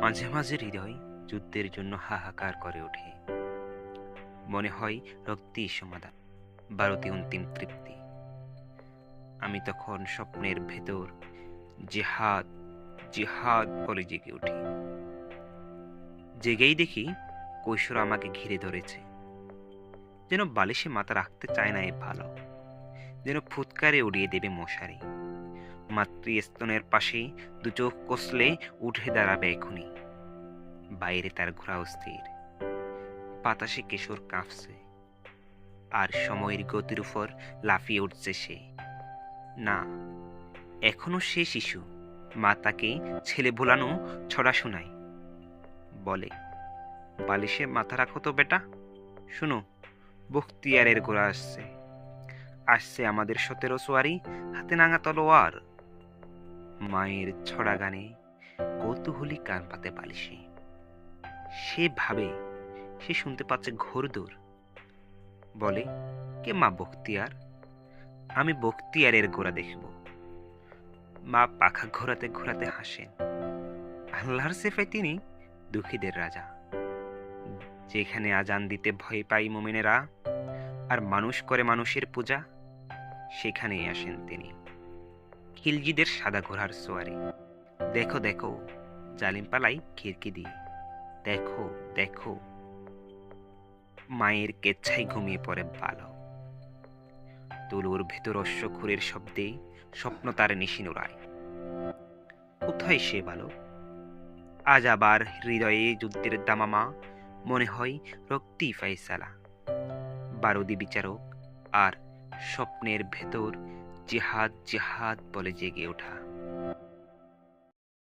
মাঝে মাঝে হৃদয় যুদ্ধের জন্য হাহাকার করে ওঠে। মনে হয় রক্তই সমাধান, ভারতে অন্তিম তৃপ্তি। আমি তখন স্বপ্নের ভেতর জেহাদ জেহাদ বলে জেগে উঠি। জেগেই দেখি কৈশোর আমাকে ঘিরে ধরেছে। যেন বালিশে মাথা রাখতে চায় না এ ভালো। যেন ফুৎকারে উড়িয়ে দেবে মশারি। মাতৃস্তনের পাশে দু চোখ কষলে উঠে দাঁড়াবে এখনই বাইরে তার ঘোরা অস্থির বাতাসে কেশর কাঁপছে। আর সময়ের গতির উপর লাফিয়ে উঠছে সে। না, এখনও সে শিশু। মা তাকে ছেলে ভোলানো ছড়া শোনায় বলে, বালিশে মাথা রাখো তো বেটা। শুনো, বখতিয়ারের গোড়া আসছে। আসছে আমাদের সতেরো সোয়ারি হাতে নাঙা তলোয়ার। মায়ের ছড়া গানে কৌতূহলী কান পাতে বালিশে সে ভাবে, সে শুনতে পাচ্ছে ঘোর দূর। বলে, কে মা বখতিয়ার আমি বখতিয়ারের গোড়া দেখব। মা পাখা ঘোরাতে ঘোরাতে হাসেন। আল্লাহর সেফায় তিনি দুঃখীদের রাজা। যেখানে আজান দিতে ভয় পাই মোমেনেরা, আর মানুষ করে মানুষের পূজা, সেখানেই আসেন তিনি। খিলজিদের সাদা ঘোড়ার সোয়ারি। দেখো দেখো, জালিম পালাই খিড়কি দিয়ে। দেখো দেখো, মায়ের কেচ্ছাই ঘুমিয়ে পড়ে বালক তুলুর ভেতর অশ্বক্ষুরের শব্দে স্বপ্ন তার নিশিন উড়ায় কোথায় সে বালক আজ আবার হৃদয়ে যুদ্ধের দামামা, মনে হয় রক্তি ফাইসালা বারুদি বিচারক আর স্বপ্নের ভেতর জেহাদ জেহাদ বলে জেগে ওঠা।